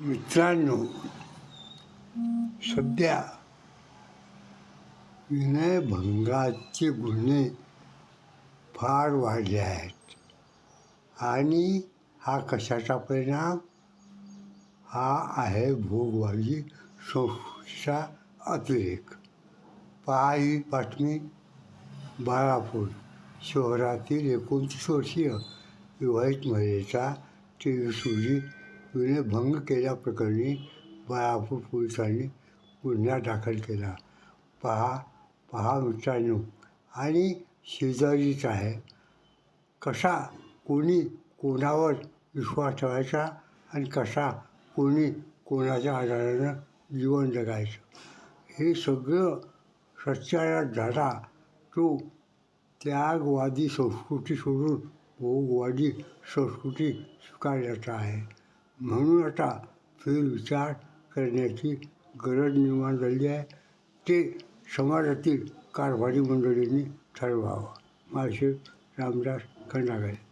मित्रांनो सध्या विनयभंगाचे गुन्हे फार वाढले आहेत. आणि हा कशाचा परिणाम? हा आहे भोगवाजी संस्कृतीचा अतिरेक. पहा ही बातमी बाळापूर शहरातील एकोणतीस वर्षीय विवाहित महिलेचा टी व्ही सुरी विनयभंग केल्याप्रकरणी बाळापूर पोलिसांनी गुन्हा दाखल केला. पहा पहा मित्रांनो आणि शेजारीच आहे. कसा कोणी कोणावर विश्वास ठेवायचा आणि कसा कोणी कोणाच्या आधारानं जीवन जगायचं? हे सगळं सत्याला झाला. तो त्यागवादी संस्कृती सोडून भोगवादी संस्कृती स्वीकारण्याचा आहे. म्हणून आता फेरविचार करण्याची गरज निर्माण झाली आहे. ते समाजातील कारभारी मंडळींनी ठरवावं. माझे रामदास खंडागळे.